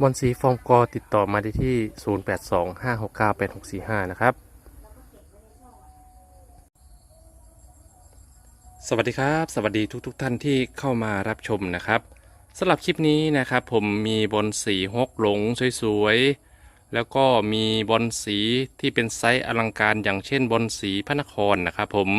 บอลสีฟอร์มกอติดต่อมาได้ที่ 0825698645 นะครับ สวัสดีครับ สวัสดีทุกๆทท่านที่เข้ามารับชมนะครับสำหรับคลิปนี้นะครับ ผมมีบอลสีฮกหลงสวยๆ แล้วก็มีบอลสีที่เป็นไซส์อลังการอย่างเช่นบอลสีพระนครนะครับผม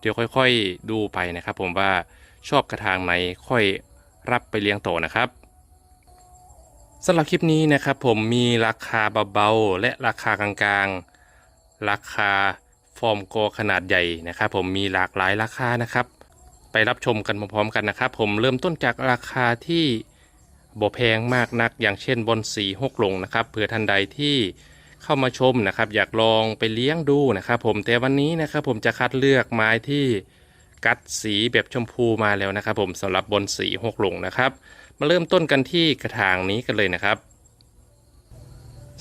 เดี๋ยวค่อยๆดูไปนะครับ ผมว่าชอบกระถางไหนค่อยรับไปเลี้ยงโตนะครับ สำหรับคลิปนี้นะครับผมมีราคาเบาๆและราคากลางๆ ราคาฟอร์มโกขนาดใหญ่นะครับผมมีหลากหลายราคานะครับ ไปรับชมกันพร้อมๆกันนะครับ ผมเริ่มต้นจากราคาที่บ่แพงมากนัก อย่างเช่นบอลสีหกหลงนะครับเผื่อท่านใดที่เข้ามาชมนะครับ อยากลองไปเลี้ยงดูนะครับผมแต่วันนี้นะครับผมจะคัดเลือกไม้ที่กัดสีแบบชมพูมาแล้วนะครับ ผมสำหรับบอลสีหกหลงนะครับ มาเริ่มต้นกันที่กระถางนี้กันเลยนะครับ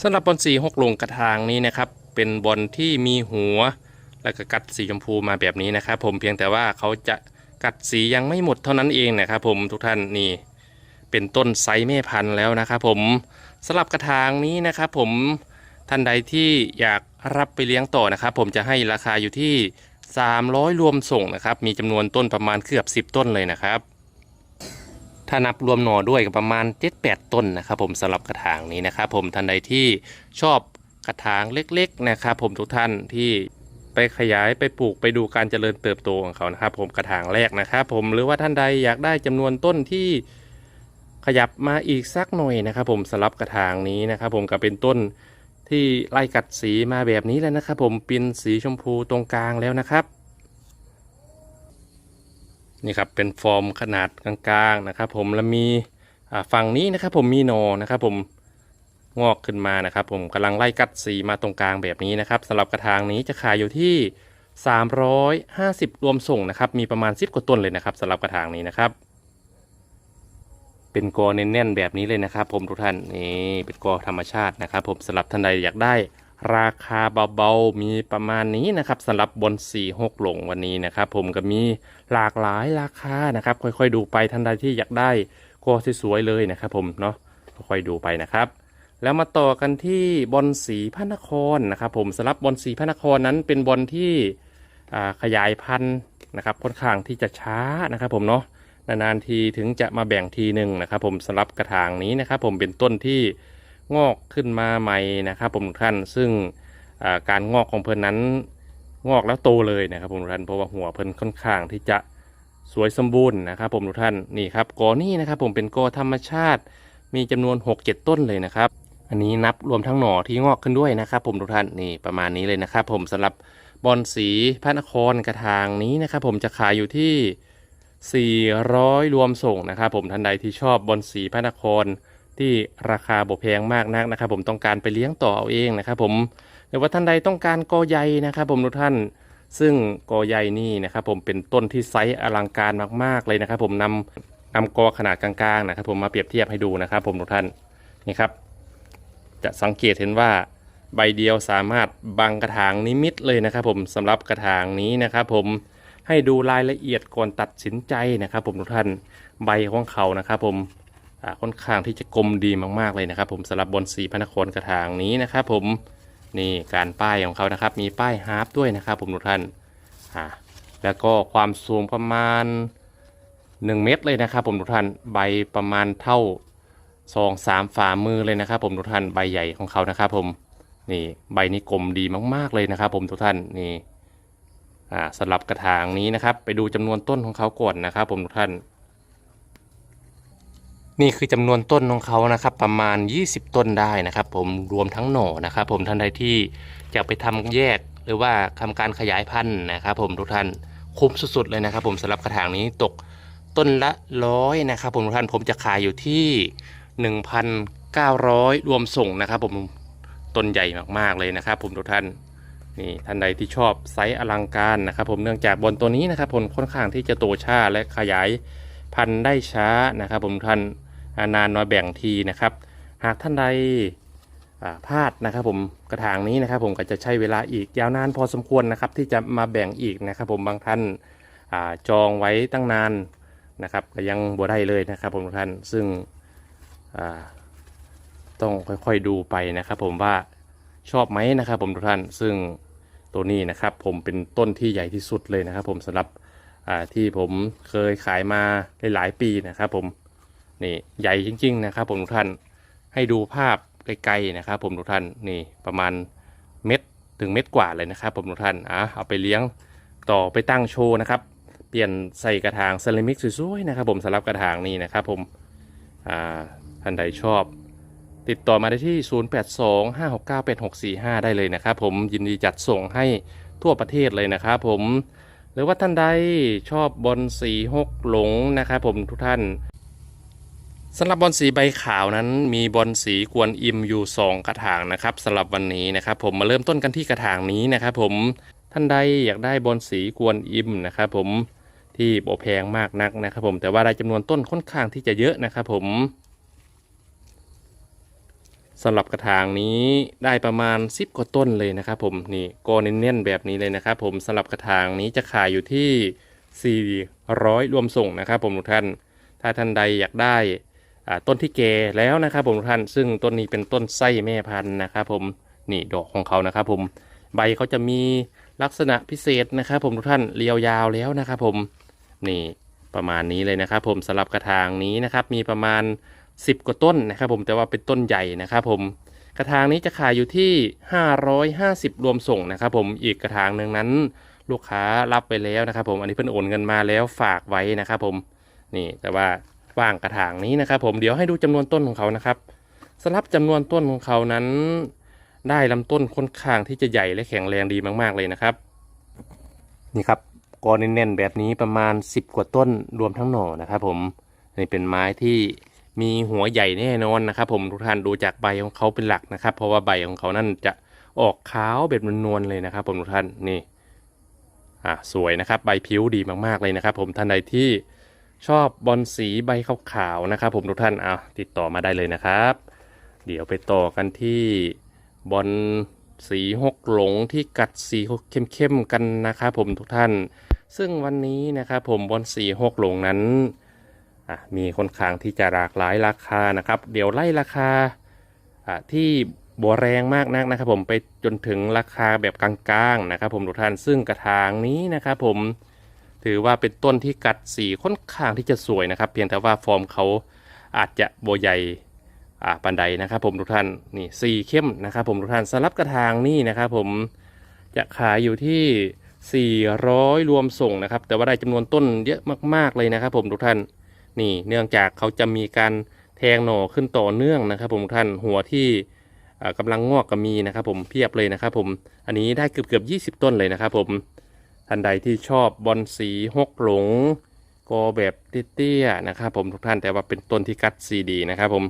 สำหรับบอลสีหกลงกระถางนี้นะครับ เป็นบอลที่มีหัว แล้วก็กัดสีชมพูมาแบบนี้นะครับ ผมเพียงแต่ว่าเขาจะกัดสียังไม่หมดเท่านั้นเองนะครับ ผมทุกท่านนี่เป็นต้นไซส์แม่พันธุ์แล้วนะครับ ผมสำหรับกระถางนี้นะครับ ผมท่านใดที่อยากรับไปเลี้ยงต่อนะครับ ผมจะให้ราคาอยู่ที่ 300 รวมส่งนะครับ มีจำนวนต้นประมาณเกือบ 10 ต้นเลยนะครับ ถ้านับรวมหน่อด้วยก็ประมาณ 7-8 ต้นนะครับผมสำหรับกระถางนี้นะครับผมท่านใดที่ชอบกระถางเล็กๆนะครับผมทุกท่านที่ไปขยายไปปลูกไปดูการเจริญเติบโตของเขานะครับ ผมกระถางแรกนะครับผมหรือว่าท่านใดอยากได้จำนวนต้นที่ขยับมาอีกสักหน่อยนะครับผมสำหรับกระถางนี้นะครับผมก็เป็นต้นที่ไล่กัดสีมาแบบนี้แล้วนะครับผมเป็นสีชมพูตรงกลางแล้วนะครับ นี่ครับเป็นฟอร์มขนาดกลางๆนะครับ ผมแล้วมีฝั่งนี้นะครับ ผมมีหนนะครับ ผมงอกขึ้นมานะครับ ผมกำลังไล่กัดสีมาตรงกลางแบบนี้นะครับสำหรับกระถางนี้จะขายอยู่ที่ 350 รวมส่งนะครับ มีประมาณ 10 กว่าต้นเลยนะครับสำหรับกระถางนี้นะครับ เป็นกอแน่นๆแบบนี้เลยนะครับ ผมทุกท่านนี่เป็นกอธรรมชาตินะครับ ผมสำหรับท่านใดอยากได้ ราคาเบาๆ มีประมาณนี้นะครับสำหรับบนสี่หกหลงวันนี้นะครับผมก็มีหลากหลายราคานะครับ ค่อยๆดูไปท่านใดที่อยากได้กอสวยๆเลยนะครับผมเนาะค่อยๆดูไปนะครับ แล้วมาต่อกันที่บอลสีพระนครนะครับ ผมสำหรับบอลสีพระนครนั้นเป็นบอลที่ขยายพันธุ์นะครับค่อนข้างที่จะช้านะครับ ผมเนาะนานๆทีถึงจะมาแบ่งทีหนึ่งนะครับ ผมสำหรับกระถางนี้นะครับ ผมเป็นต้นที่ งอกขึ้นมาใหม่นะครับผมทุกท่านซึ่งการงอกของเพิ่นนั้นงอกแล้วโตเลยนะครับผมทุกท่านเพราะว่าหัวเพิ่นค่อนข้างที่จะสวยสมบูรณ์นะครับผมทุกท่านนี่ครับกอนี่นะครับผมเป็นกอธรรมชาติมีจำนวน 6-7 ต้นเลยนะครับ อันนี้นับรวมทั้งหน่อที่งอกขึ้นด้วยนะครับ ผมทุกท่านนี่ประมาณนี้เลยนะครับ ผมสำหรับบอลสีพระนครกระถางนี้นะครับ ผมจะขายอยู่ที่ 400 รวมส่งนะครับ ผมท่านใดที่ชอบบอลสีพระนคร ที่ราคาบ่แพงมากนักนะครับ ผมต้องการไปเลี้ยงต่อเอาเองนะครับ ผมหรือว่าท่านใดต้องการกอใหญ่นะครับ ผมทุกท่านซึ่งกอใหญ่นี่นะครับ ผมเป็นต้นที่ไซส์อลังการมากๆเลยนะครับ ผมนำนำกอขนาดกลางๆนะครับ ผมมาเปรียบเทียบให้ดูนะครับ ผมทุกท่านนี่ครับ จะสังเกตเห็นว่าใบเดียวสามารถบังกระถางนิมิตเลยนะครับ ผมสำหรับกระถางนี้นะครับ ผมให้ดูรายละเอียดก่อนตัดสินใจนะครับ ผมทุกท่านใบของเขานะครับ ผม ค่อนข้างที่จะกลมดีมากๆเลยนะครับ ผมสำหรับบนสีพระนครกระถางนี้นะครับ ผมนี่การป้ายของเขานะครับ มีป้ายฮาร์ปด้วยนะครับผมทุกท่านอ่าแล้วก็ความสูงประมาณ 1 เมตรเลยนะครับ ผมทุกท่านใบประมาณเท่าสองสามฝ่ามือเลยนะครับ ผมทุกท่านใบใหญ่ของเขานะครับ ผมนี่ใบนี้กลมดีมาก ๆเลยนะครับ ผมทุกท่านนี่อ่าสำหรับกระถางนี้นะครับ ไปดูจำนวนต้นของเขาก่อนนะครับ ผมทุกท่าน นี่คือจำนวนต้นของเขานะครับ ประมาณ 20 ต้นได้นะครับ ผมรวมทั้งหน่อนะครับ ผมท่านใดที่จะไปทำแยกหรือว่าทำการขยายพันธุ์นะครับ ผมทุกท่านคุ้มสุดๆเลยนะครับ ผมสำหรับกระถางนี้ตกต้นละร้อยนะครับ ผมทุกท่านผมจะขายอยู่ที่ 1,900 รวมส่งนะครับ ผมต้นใหญ่มากๆเลยนะครับ ผมทุกท่านนี่ท่านใดที่ชอบไซส์อลังการนะครับ ผมเนื่องจากบนตัวนี้นะครับ ผมค่อนข้างที่จะโตช้าและขยายพันธุ์ได้ช้านะครับ ผมทุกท่าน นานน้อยแบ่งทีนะครับ หากท่านใดพลาดนะครับผมกระถางนี้นะครับ ผมก็จะใช้เวลาอีกยาวนานพอสมควรนะครับ ที่จะมาแบ่งอีกนะครับ ผมบางท่านอาจองไว้ตั้งนานนะครับก็ยังบ่ได้เลยนะครับ ผมทุกท่านซึ่งต้องค่อยๆดูไปนะครับ ผมว่าชอบไหมนะครับ ผมทุกท่านซึ่งตัวนี้นะครับ ผมเป็นต้นที่ใหญ่ที่สุดเลยนะครับ ผมสำหรับที่ผมเคยขายมาหลายๆปีนะครับ ผม นี่ใหญ่จริง ๆ นะครับผมทุกท่านให้ดูภาพไกลๆนะครับ ผมทุกท่านนี่ประมาณเม็ดถึงเม็ดกว่าเลยนะครับ ผมทุกท่านอะเอาไปเลี้ยงต่อไปตั้งโชว์นะครับ เปลี่ยนใส่กระถางเซรามิกสวยๆนะครับผมสำหรับกระถางนี้นะครับผมอ่าท่านใดชอบ ติดต่อมาได้ที่ 0825698645 ได้เลยนะครับ ผมยินดีจัดส่งให้ทั่วประเทศเลยนะครับผมหรือว่าท่านใดชอบบอลสีหกหลงนะครับผมทุกท่าน สำหรับบอลสีใบขาวนั้นมีบอลสีกวนอิมอยู่ 2 กระถางนะครับสำหรับวันนี้นะครับผมมาเริ่มต้นกันที่กระถางนี้นะครับผมท่านใดอยากได้บอลสีกวนอิมนะครับผมที่โบแพงมากนักนะครับผมแต่ว่าได้จำนวนต้นค่อนข้างที่จะเยอะนะครับผมสำหรับกระถางนี้ได้ประมาณ 10 กว่าต้นเลยนะครับผมนี่โกเน้นๆแบบนี้เลยนะครับผมสำหรับกระถางนี้จะขายอยู่ที่ 400 รวมส่งนะครับผมทุกท่าน ถ้าท่านใดอยากได้ ต้นที่แก่แล้วนะครับผมทุกท่านซึ่งต้นนี้เป็นต้นไส้แม่พันธุ์นะครับผมนี่ดอกของเขานะครับผมใบเขาจะมีลักษณะพิเศษนะครับผมทุกท่านเรียวยาวแล้วนะครับผมนี่ประมาณนี้เลยนะครับ ผมสำหรับกระถางนี้นะครับมีประมาณ 10 กว่าต้นนะครับ ผมแต่ว่าเป็นต้นใหญ่นะครับ ผมกระถางนี้จะขายอยู่ที่ 550 รวมส่งนะครับ ผมอีกกระถางหนึ่งนั้น ลูกค้ารับไปแล้วนะครับ ผมอันนี้เพิ่นโอนเงินมาแล้วฝากไว้นะครับ ผมนี่แต่ว่า ว่างกระถางนี้นะครับ ผมเดี๋ยวให้ดูจำนวนต้นของเขานะครับสำหรับจำนวนต้นของเขานั้น ได้ลำต้นค่อนข้างที่จะใหญ่และแข็งแรงดีมาก ๆเลยนะครับ นี่ครับกอแน่นๆแบบนี้ประมาณ 10 กว่าต้นรวมทั้งหน่อนะครับ ผมนี่เป็นไม้ที่มีหัวใหญ่แน่นอนนะครับ ผมทุกท่านดูจากใบของเขาเป็นหลักนะครับ เพราะว่าใบของเขานั่นจะออกขาวแบบนวลๆเลยนะครับ ผมทุกท่านนี่อะสวยนะครับ ใบผิวดีมากๆเลยนะครับ ผมท่านใดที่ ชอบบอลสีใบขาวๆนะครับ ผมทุกท่านเอาติดต่อมาได้เลยนะครับ เดี๋ยวไปต่อกันที่บอลสีหกหลงที่กัดสีเข้มๆกันนะครับผมทุกท่าน ซึ่งวันนี้นะครับผมบอลสีหกหลงนั้นมีค่อนข้างที่จะหลากหลายราคานะครับ เดี๋ยวไล่ราคาที่บัวแรงมากนักนะครับ ผมไปจนถึงราคาแบบกลางๆนะครับ ผมทุกท่านซึ่งกระถางนี้นะครับ ผม ถือว่าเป็นต้นที่กัดสีค่อนข้างที่จะสวยนะครับ เพียงแต่ว่าฟอร์มเขาอาจจะโบใหญ่ปันใดนะครับ ผมทุกท่านนี่สีเข้มนะครับ ผมทุกท่านสำหรับกระถางนี้นะครับ ผมจะขายอยู่ที่ 400 รวมส่งนะครับ แต่ว่าได้จำนวนต้นเยอะมาก ๆเลยนะครับ ผมทุกท่านนี่เนื่องจากเขาจะมีการแทงหน่อขึ้นต่อเนื่องนะครับ ผมทุกท่านหัวที่อ่ากำลังงอกก็มีนะครับ ผมเพียบเลยนะครับ ผมอันนี้ได้เกือบเกือบยีต้นเลยนะครับ ผม ท่านใดที่ชอบบอลสีหกหลงกอแบบเตี้ยๆนะครับผมทุกท่านแต่ว่าเป็นต้นที่กัดซีดีนะครับผม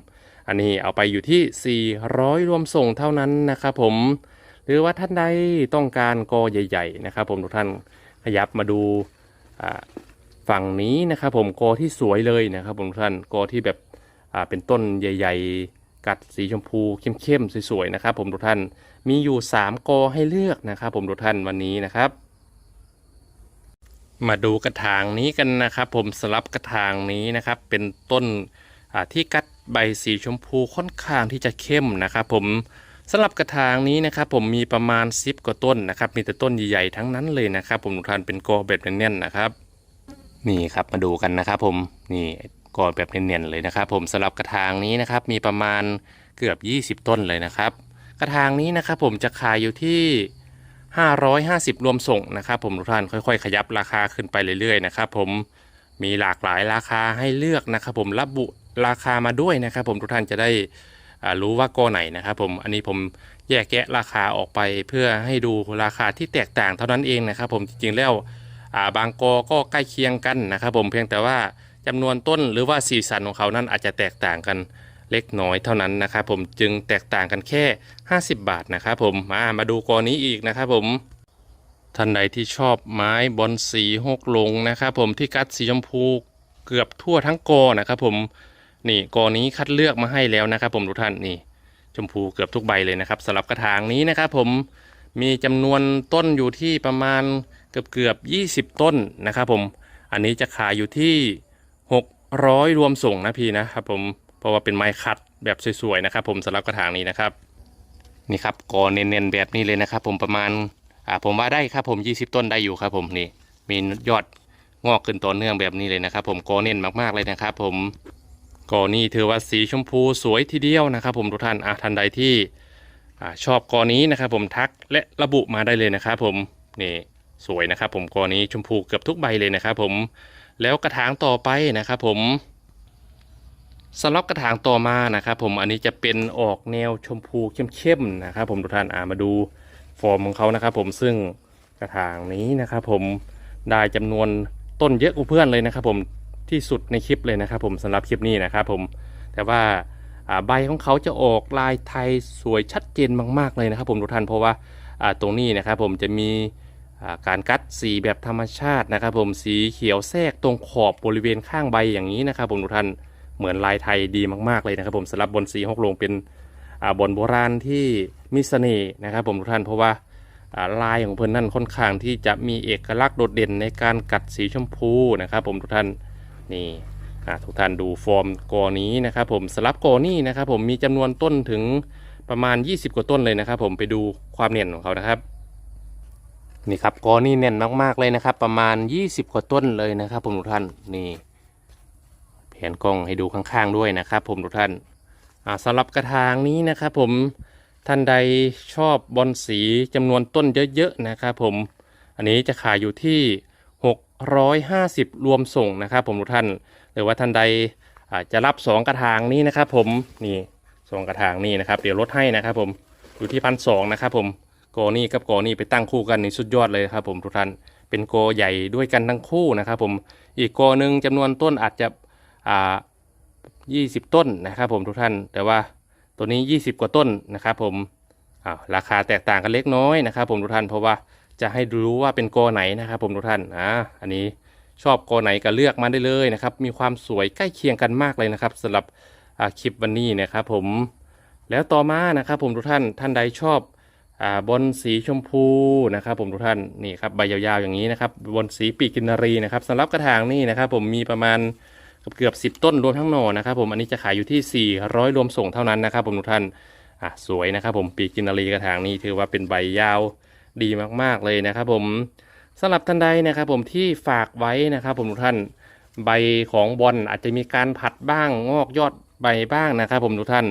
อันนี้เอาไปอยู่ที่ 400 รวมส่งเท่านั้นนะครับผมหรือว่าท่านใดต้องการกอใหญ่ ๆ นะครับ ผมทุกท่านขยับมาดูฝั่งนี้นะครับ ผมกอที่สวยเลยนะครับผมทุกท่านกอที่แบบเป็นต้นใหญ่ ๆ กัดสีชมพูเข้มๆสวยๆนะครับ ผมทุกท่านมีอยู่ 3กอให้เลือกนะครับ ผมทุกท่านวันนี้นะครับ มาดูกระถางนี้กันนะครับผมสลับกระถางนี้นะครับ เป็นต้นที่กัดใบสีชมพูค่อนข้างที่จะเข้มนะครับผมสำหรับกระถางนี้นะครับผมมีประมาณ10กว่าต้นนะครับ มีแต่ต้นใหญ่ๆทั้งนั้นเลยนะครับ ผมทุกท่านเป็นกอแบบแน่นๆนะครับ นี่ครับมาดูกันนะครับผมนี่กอแบบเนียนๆเลยนะครับ ผมสำหรับกระถางนี้นะครับ มีประมาณเกือบ 20 ต้นเลยนะครับ กระถางนี้นะครับผมจะขายอยู่ที่ 550 รวมส่งนะครับผมทุกท่านค่อยๆ ขยับราคาขึ้นไปเรื่อยๆนะครับผมมีหลากหลายราคาให้เลือกนะครับผมระบุราคามาด้วยนะครับผมทุกท่านจะได้รู้ว่ากอไหนนะครับผมอันนี้ผมแยกแยะราคาออกไปเพื่อให้ดูราคาที่แตกต่างเท่านั้นเองนะครับผมจริงๆแล้วาบางกอก็ใกล้เคียงกันนะครับผมเพียงแต่ว่าจำนวนต้นหรือว่าสีสันของเขานั้นอาจจะแตกต่างกัน เล็กน้อยเท่านั้นนะครับผมจึงแตกต่างกันแค่ 50 บาทนะครับผมมามาดูกอนี้อีกนะครับผมท่านใดที่ชอบไม้บอนสีหกลงนะครับผมที่กัดสีชมพูเกือบทั่วทั้งกอนะครับผมนี่กอนี้คัดเลือกมาให้แล้วนะครับ ผมทุกท่านนี่ชมพูเกือบทุกใบเลยนะครับสำหรับกระถางนี้นะครับผมมีจำนวนต้นอยู่ที่ประมาณเกือบเกือบ20ต้นนะครับผมอันนี้จะขายอยู่ที่ 600 รวมส่งนะพี่นะครับผม ราะว่าเป็นไม้คัดแบบสวยๆนะครับ ผมสำหรับกระถางนี้นะครับนี่ครับกอเน้นๆแบบนี้เลยนะครับ ผมประมาณอ่าผมว่าได้ครับผม 20 ต้นได้อยู่ครับ ผมนี่มียอดงอกขึ้นต่อเนื่องแบบนี้เลยนะครับ ผมกอเน้นมากๆเลยนะครับ ผมกอนี้ถือว่าสีชมพูสวยทีเดียวนะครับ ผมทุกท่านอะท่านใดที่อ่าชอบกอนี้นะครับ ผมทักและระบุมาได้เลยนะครับผมนี่สวยนะครับ ผมกอนี้ชมพูเกือบทุกใบเลยนะครับ ผมแล้วกระถางต่อไปนะครับ ผม สำหรับกระถางต่อมานะครับผมอันนี้จะเป็นออกแนวชมพูเข้มๆนะครับผมทุกท่านอ่ามาดูฟอร์มของเขานะครับผมซึ่งกระถางนี้นะครับผมได้จำนวนต้นเยอะกว่าเพื่อนเลยนะครับผมที่สุดในคลิปเลยนะครับผมสำหรับคลิปนี้นะครับผมแต่ว่าใบของเขาจะออกลายไทยสวยชัดเจนมากๆเลยนะครับผมทุกท่านเพราะว่าตรงนี้นะครับผมจะมีการกัดสีแบบธรรมชาตินะครับผมสีเขียวแทรกตรงขอบบริเวณข้างใบอย่างนี้นะครับผมทุกท่าน เหมือนลายไทยดีมากๆเลยนะครับผมสำหรับบนสีฮกลงเป็นอ่าบนโบราณที่มีเสน่ห์นะครับผมทุกท่านเพราะว่าลายของเพิ่นนั่นค่อนข้างที่จะมีเอกลักษณ์โดดเด่นในการกัดสีชมพูนะครับผมทุกท่านนี่ทุกท่านดูฟอร์มกอนี้นะครับผมสลับกอนี้นะครับผมมีจำนวนต้นถึงประมาณ 20 กว่าต้นเลยนะครับผมไปดูความเน่นของเขานะครับนี่ครับกอนี้เน่นมากๆเลยนะครับ ประมาณ 20 กว่าต้นเลยนะครับผมทุกท่านนี่ แผนกล้องให้ดูข้างๆด้วยนะครับ ผมทุกท่านอ่าสำหรับกระถางนี้นะครับ ผมท่านใดชอบบอลสีจำนวนต้นเยอะๆนะครับผมอันนี้จะขายอยู่ที่ 650 รวมส่งนะครับ ผมทุกท่าน หรือว่าท่านใดอาจะรับ 2 กระถางนี้นะครับ ผมนี่สองกระถางนี้นะครับ เดี๋ยวลดให้นะครับ ผมอยู่ที่พันสองนะครับ ผมโกนี่กับโกนี่ไปตั้งคู่กันนี่สุดยอดเลยครับ ผมทุกท่านเป็นโกใหญ่ด้วยกันทั้งคู่นะครับ ผมอีกโกหนึ่งจำนวนต้นอาจจะ อ่า20ต้นนะครับผมทุกท่าน แต่ว่าตัวนี้20กว่าต้นนะครับผมอ้าวราคาแตกต่างกันเล็กน้อยนะครับผมทุกท่าน เพราะว่าจะให้รู้ว่าเป็นโกไหนนะครับผมทุกท่าน อ่า อันนี้ชอบโกไหนก็เลือกมาได้เลยนะครับ มีความสวยใกล้เคียงกันมากเลยนะครับสำหรับคลิปวันนี้นะครับผม แล้วต่อมานะครับผมทุกท่าน ท่านใดชอบอ่าบนสีชมพูนะครับผมทุกท่าน นี่ครับใบยาวๆอย่างนี้นะครับบนสีปีกกินนารีนะครับสำหรับกระถางนี่นะครับผมมีประมาณ เกือบสิบต้นรวมทั้งหน่อนะครับผมอันนี้จะขายอยู่ที่ 400 รวมส่งเท่านั้นนะครับผมทุกท่านอะสวยนะครับผมปีกกินนารีกระถางนี้ถือว่าเป็นใบยาวดีมากๆเลยนะครับผมสำหรับท่านใดนะครับผมที่ฝากไว้นะครับผมทุกท่านใบของบอลอาจจะมีการผัดบ้างงอกยอดใบบ้างนะครับผมทุกท่าน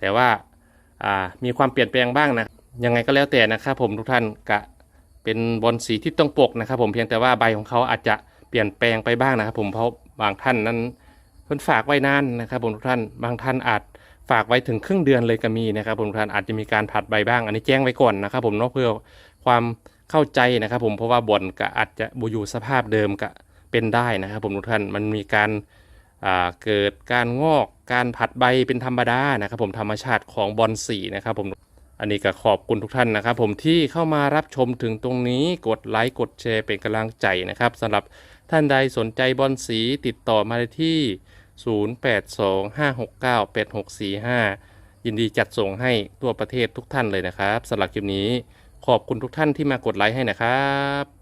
แต่ว่าอ่ามีความเปลี่ยนแปลงบ้างนะยังไงก็แล้วแต่นะครับผมทุกท่านกะเป็นบอลสีที่ต้องปกนะครับผมเพียงแต่ว่าใบของเขาอาจจะเปลี่ยนแปลงไปบ้างนะครับผมเพราะ บางท่านนั้นเพิ่นฝากไว้นานนะครับผมทุกท่านบางท่านอาจฝากไว้ถึงครึ่งเดือนเลยก็มีนะครับผมทุกท่านอาจจะมีการผัดใบบ้าง อันนี้แจ้งไว้ก่อนนะครับ ผมเนาะเพื่อความเข้าใจนะครับ ผมเพราะว่าบ่อนก็อาจจะบูอยู่สภาพเดิมก็เป็นได้นะครับ ผมทุกท่านมันมีการเกิดการงอกการผัดใบเป็นธรรมดานะครับ ผมธรรมชาติของบอลสีนะครับ ผมอันนี้ก็ขอบคุณทุกท่านนะครับ ผมที่เข้ามารับชมถึงตรงนี้กดไลค์กดแชร์เป็นกำลังใจนะครับสำหรับ ท่านใดสนใจบอลสีติดต่อมาได้ที่ 0825698645 ยินดีจัดส่งให้ทั่วประเทศทุกท่านเลยนะครับสำหรับคลิปนี้ ขอบคุณทุกท่านที่มากดไลค์ให้นะครับ